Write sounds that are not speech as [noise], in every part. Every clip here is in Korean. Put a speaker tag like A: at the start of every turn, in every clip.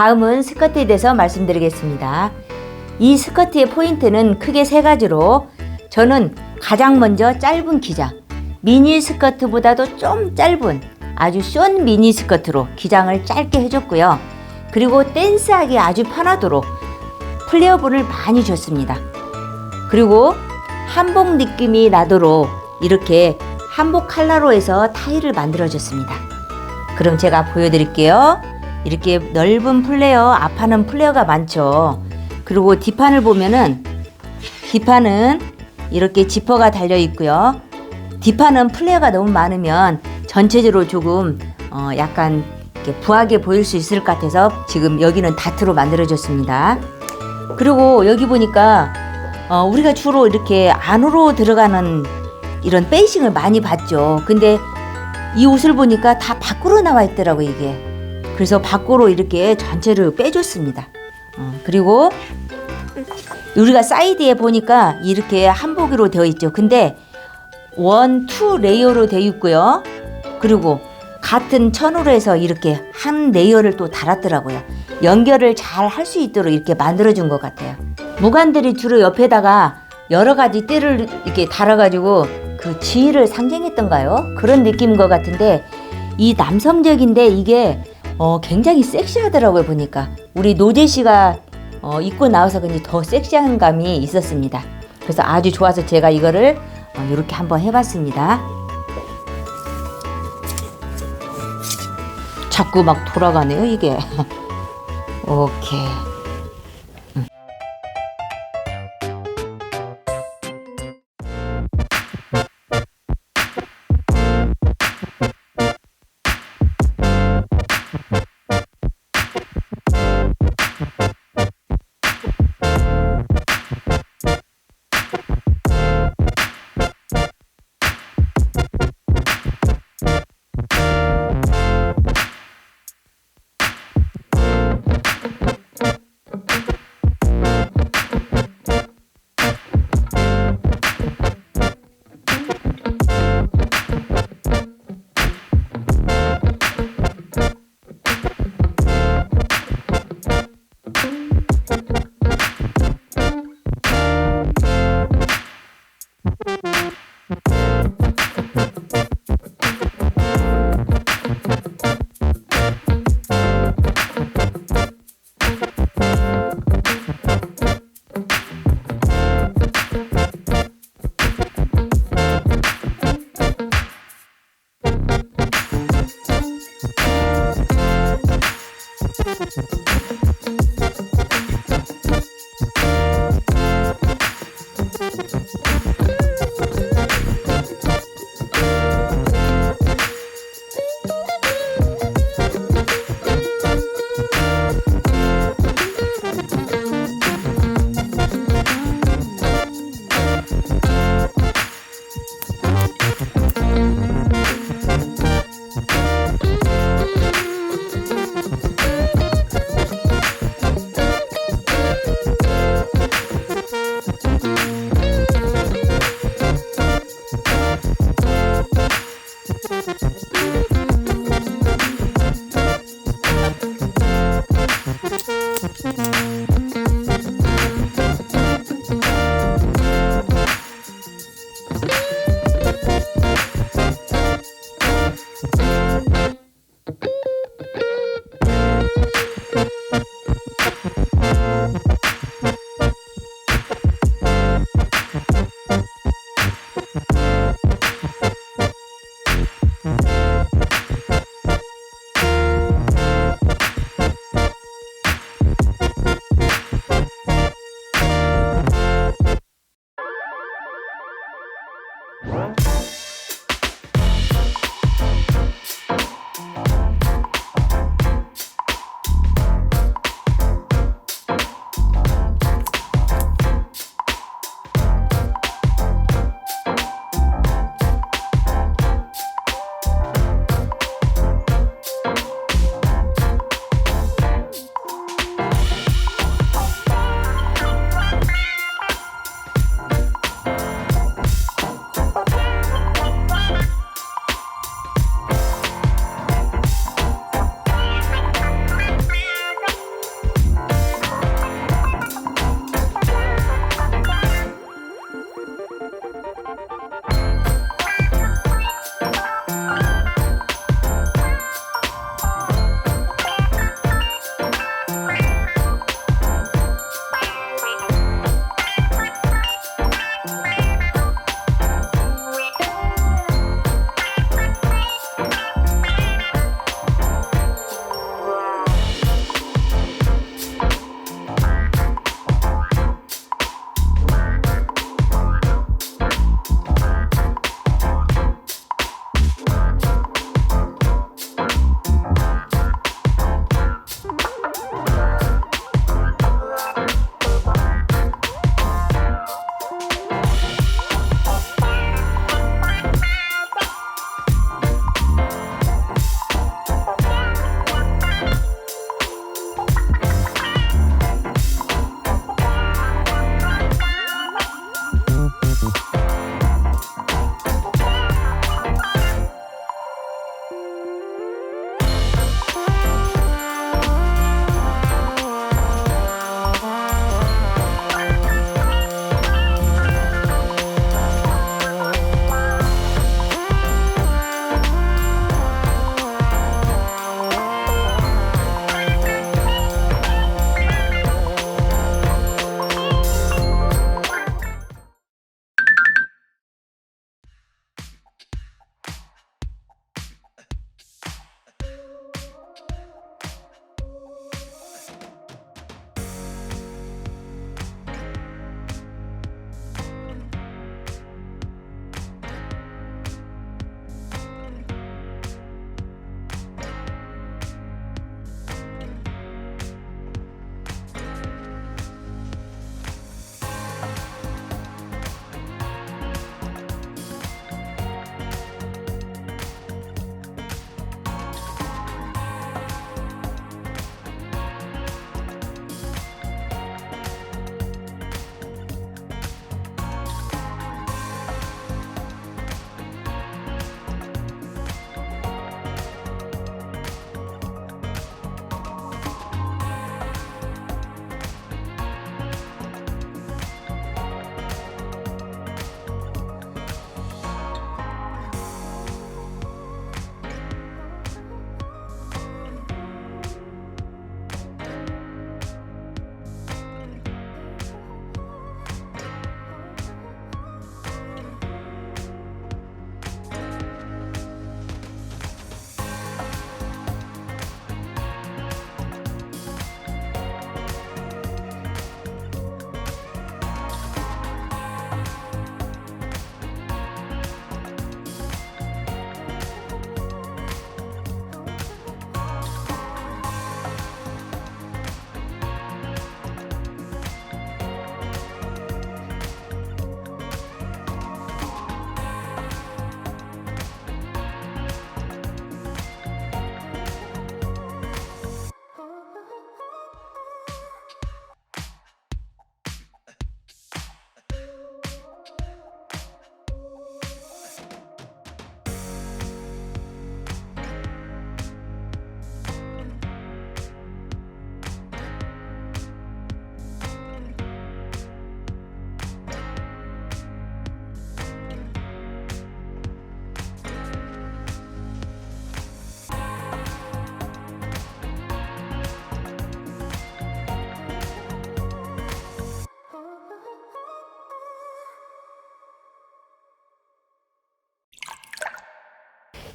A: 다음은 스커트에 대해서 말씀드리겠습니다. 이 스커트의 포인트는 크게 세 가지로 저는 가장 먼저 짧은 기장, 미니 스커트보다도 좀 짧은 아주 쏜 미니 스커트로 기장을 짧게 해줬고요. 그리고 댄스하기 아주 편하도록 플레어분을 많이 줬습니다. 그리고 한복 느낌이 나도록 이렇게 한복 칼라로 해서 타일을 만들어줬습니다. 그럼 제가 보여드릴게요. 이렇게 넓은 플레어, 앞판은 플레어가 많죠. 그리고 뒷판을 보면은 뒷판은 이렇게 지퍼가 달려 있고요. 뒷판은 플레어가 너무 많으면 전체적으로 조금 어 약간 부하게 보일 수 있을 것 같아서 지금 여기는 다트로 만들어졌습니다. 그리고 여기 보니까 어 우리가 주로 이렇게 안으로 들어가는 이런 베이싱을 많이 봤죠. 근데 이 옷을 보니까 다 밖으로 나와 있더라고 이게. 그래서 밖으로 이렇게 전체를 빼줬습니다. 어, 그리고 우리가 사이드에 보니까 이렇게 한복으로 되어 있죠. 근데 원, 투 레이어로 되어 있고요. 그리고 같은 천으로 해서 이렇게 한 레이어를 또 달았더라고요. 연결을 잘 할 수 있도록 이렇게 만들어준 것 같아요. 무관들이 주로 옆에다가 여러 가지 띠를 이렇게 달아가지고 그 지위를 상징했던가요? 그런 느낌인 것 같은데 이 남성적인데 이게 어, 굉장히 섹시하더라고요 보니까 우리 노재 씨가 어, 입고 나와서 그런지 더 섹시한 감이 있었습니다. 그래서 아주 좋아서 제가 이거를 어, 이렇게 한번 해봤습니다. 자꾸 막 돌아가네요 이게. [laughs] 오케이.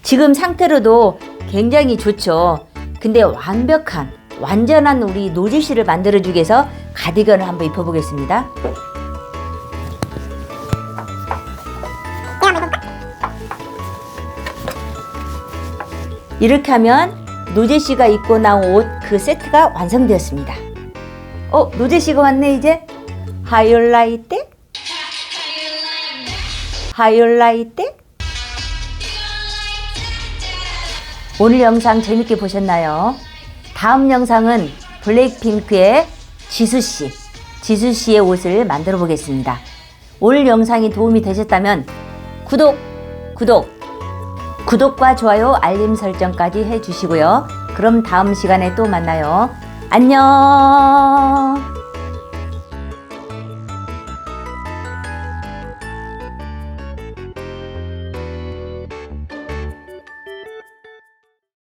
A: 지금 상태로도 굉장히 좋죠. 근데 완벽한 완전한 우리 노지 씨를 만들어 주기 위해서 가디건을 한번 입혀 보겠습니다. 이렇게 하면 노제 씨가 입고 나온 옷 그 세트가 완성되었습니다. 어, 노제 씨가 왔네 이제. 하이라이트? 하이라이트? 오늘 영상 재밌게 보셨나요? 다음 영상은 블랙핑크의 지수 씨, 지수 씨의 옷을 만들어 보겠습니다. 오늘 영상이 도움이 되셨다면 구독, 구독, 구독과 좋아요, 알림 설정까지 해주시고요. 그럼 다음 시간에 또 만나요. 안녕!